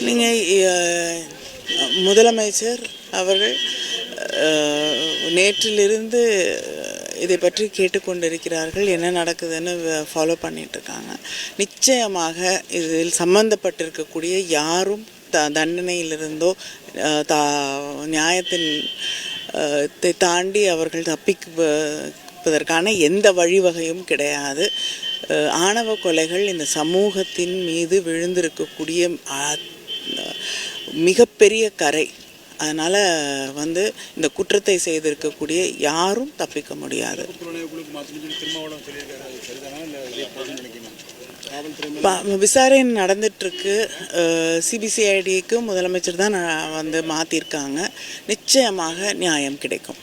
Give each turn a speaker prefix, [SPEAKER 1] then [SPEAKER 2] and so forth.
[SPEAKER 1] நீங்கள் முதலமைச்சர் அவர்கள் நேற்றிலிருந்து இதை பற்றி கேட்டுக்கொண்டிருக்கிறார்கள். என்ன நடக்குதுன்னு ஃபாலோ பண்ணிகிட்ருக்காங்க நிச்சயமாக இதில் சம்பந்தப்பட்டிருக்கக்கூடிய யாரும் த தண்டனையிலிருந்தோ தா நியாயத்தின் தை தாண்டி அவர்கள் தீர்ப்பதற்கான எந்த வழிவகையும் கிடையாது. ஆணவ கொலைகள் இந்த சமூகத்தின் மீது விழுந்திருக்கக்கூடிய மிகப்பெரிய கரை. அதனால் வந்து இந்த குற்றத்தை செய்திருக்கக்கூடிய யாரும் தப்பிக்க முடியாது. விசாரணை நடந்துட்டுருக்கு. சிபிசிஐடிக்கு முதலமைச்சர் தான் நான் வந்து மாற்றிருக்காங்க நிச்சயமாக நியாயம் கிடைக்கும்.